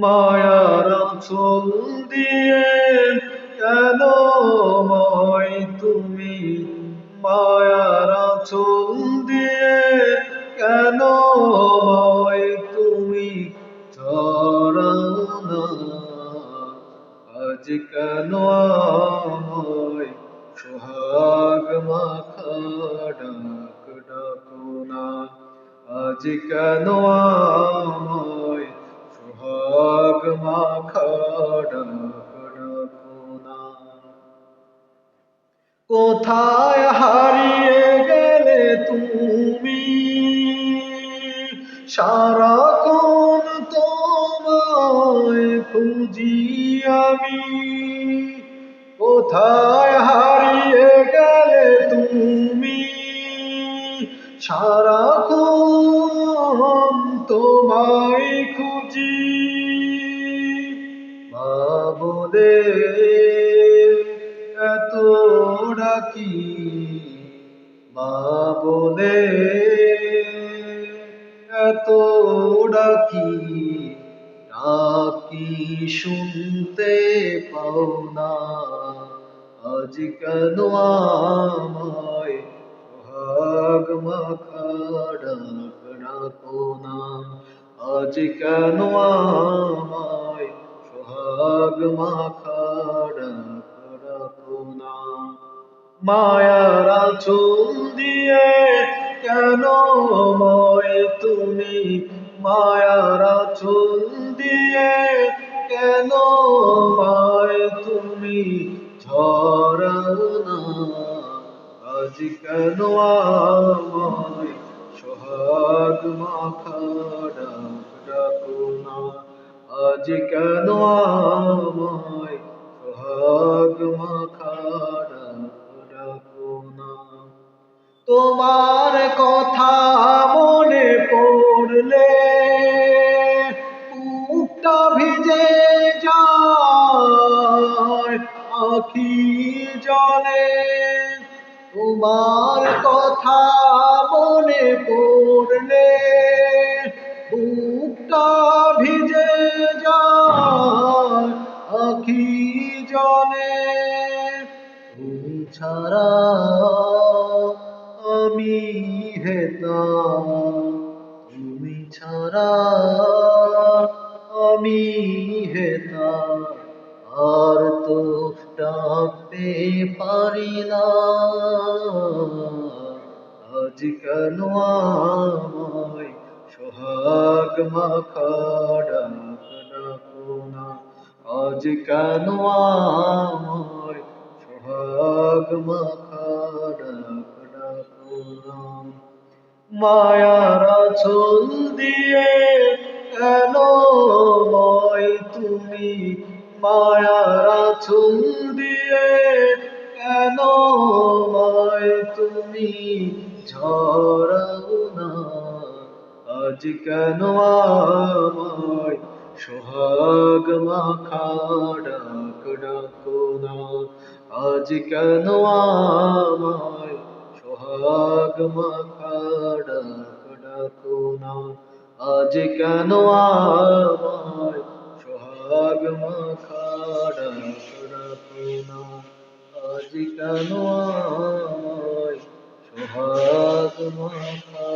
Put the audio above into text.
মায়ার চোল দিয়ে কেন ময় তুমি? মায়ার চোল দিয়ে কেন ময় তুমি? চরণ, আজ কেন আমায় সোহাগ মাখা ডাক ডাকো না? আজ কেন আমায় সোহাগ মাখা ডাক ডাকো না কোথায় হারিয়ে গেলে তুমি? সারাক্ষণ তোমায় খুঁজি আমি। কোথায় হারিয়ে গেলে তুমি? সারাক্ষণ তোমায় বলে এত ডাকি মা বলে, এত ডাকি শুনতে পাও না। আজ কেন আমায় সোহাগ মাখা ডাকো না? আজ কেন আমায় সোহাগ মাখা ডাক ডাকো না মায়ার চুল দিয়ে কেন ময় তুমি? মায়ার চুল দিয়ে কেন মায় তুমি? ঝরাও না, আজ কেন আমায় সোহাগ মাখা আখি জলে, তোমার কথা মনে পড়লে বুকটা ভিজে যায় আখি জলে। তুমি ছাড়া আমি হেতাম, তুমি ছাড়া আমি হেতাম। পারি না আজ কেন আমায় সোহাগ মাখা না আজ কেন আমায় সোহাগ মাখা ডাক না মায়ার চুল দিয়ে কেন তুমি? মায়ার চুল দিয়ে কেন তুমি ঝরাও না? আজ কেন আমায় সোহাগ মাখা ডাক ডাকো না? আজ কেন আমায় সোহাগ মাখা ডাক ডাকো না? আজ কেন আমায় সোহাগ মাখা ডাক ডাকো না? রাধিকা নয় সোহাগ মাথা